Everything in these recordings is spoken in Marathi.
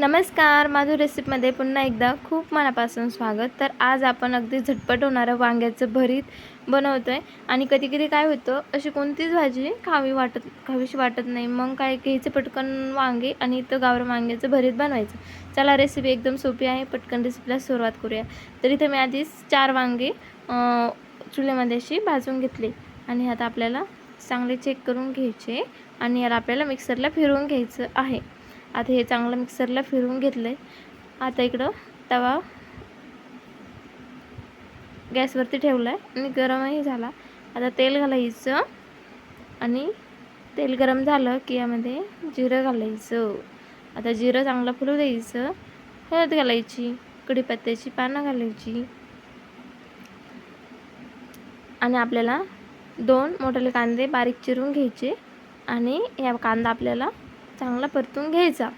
नमस्कार माझं रेसिपीमध्ये पुन्हा एकदा खूप मनापासून स्वागत. तर आज आपण अगदी झटपट होणारं वांग्याचं भरीत बनवतो आहे आणि कधी कधी काय होतं अशी कोणतीच भाजी खावी वाटत खावीशी वाटत नाही. मग काय घ्यायचं पटकन वांगे आणि इथं गावरं वांग्याचं भरीत बनवायचं. चला रेसिपी एकदम सोपी आहे पटकन रेसिपीला सुरुवात करूया. तर इथं मी आधीच चार वांगे अं, चुलीमध्ये अशी भाजून घेतली. आणि आता आपल्याला चांगले चेक करून घ्यायचे. आणि याला आपल्याला मिक्सरला फिरवून घ्यायचं आहे. आता हे चांगलं मिक्सरला फिरवून घेतलं आहे आता इकडं तवा गॅसवरती ठेवला आहे आणि गरमही झाला. आता तेल घालायचं आणि तेल गरम झालं की यामध्ये जिरं घालायचं. आता जिरं चांगलं फुलू द्यायचं. हळद घालायची कढीपत्त्याची पानं घालायची. आणि आपल्याला दोन मोठे कांदे बारीक चिरून घ्यायचे आणि या कांदा आपल्याला चांगला परतून घ्यायचा.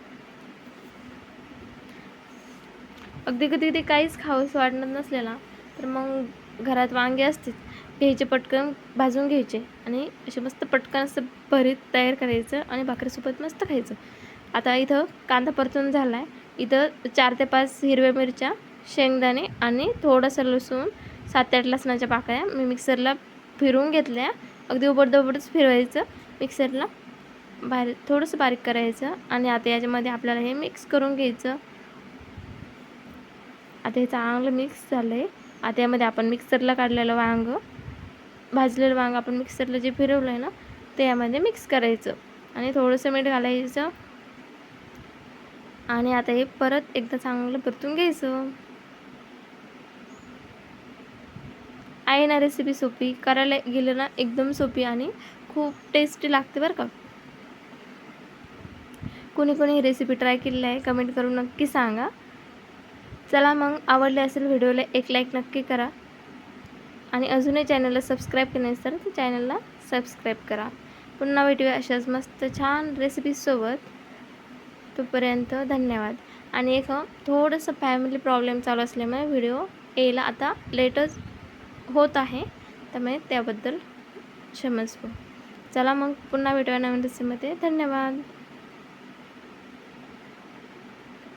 अगदी कधी कधी काहीच खावंसं वाटणार नसलेला तर मग घरात वांगे असतील घ्यायचे पटकन भाजून घ्यायचे आणि असे मस्त पटकन असं भरीत तयार करायचं आणि भाकरीसोबत मस्त खायचं. आता इथं कांदा परतून झाला आहे इथं चार ते पाच हिरव्या मिरच्या शेंगदाणे आणि थोडंसं लसूण सात ते आठ लसणाच्या पाकळ्या मी मिक्सरला फिरवून घेतल्या. अगदी उबडदोबडच फिरवायचं मिक्सरला. बारीक थोडंसं बारीक करायचं आणि आता याच्यामध्ये आपल्याला हे मिक्स करून घ्यायचं. आता हे चांगलं मिक्स झालं आहे आता यामध्ये आपण मिक्सरला काढलेलं वांग भाजलेलं वांग आपण मिक्सरला जे फिरवलं आहे ना ते यामध्ये मिक्स करायचं. आणि थोडंसं मीठ घालायचं. आणि आता हे परत एकदा चांगलं परतून घ्यायचं. आहे ना रेसिपी सोपी करायला गेलं ना एकदम सोपी आणि खूप टेस्टी लागते बरं का. कोणी कोणी ही रेसिपी ट्राय केलेली आहे कमेंट करून नक्की सांगा. चला मग आवडले असेल व्हिडिओला एक लाईक नक्की करा. आणि अजूनही चॅनलला सबस्क्राईब केलं नसेल तर चॅनलला सबस्क्राईब करा. पुन्हा भेटूया अशाच मस्त छान रेसिपीजसोबत तोपर्यंत धन्यवाद. आणि एक थोडंसं फॅमिली प्रॉब्लेम चालू असल्यामुळे व्हिडिओ यायला आता लेटच होत आहे. त्यामुळे त्याबद्दल क्षमस्व. चला मग पुन्हा भेटूया नवीन रेसिपीमध्ये धन्यवाद.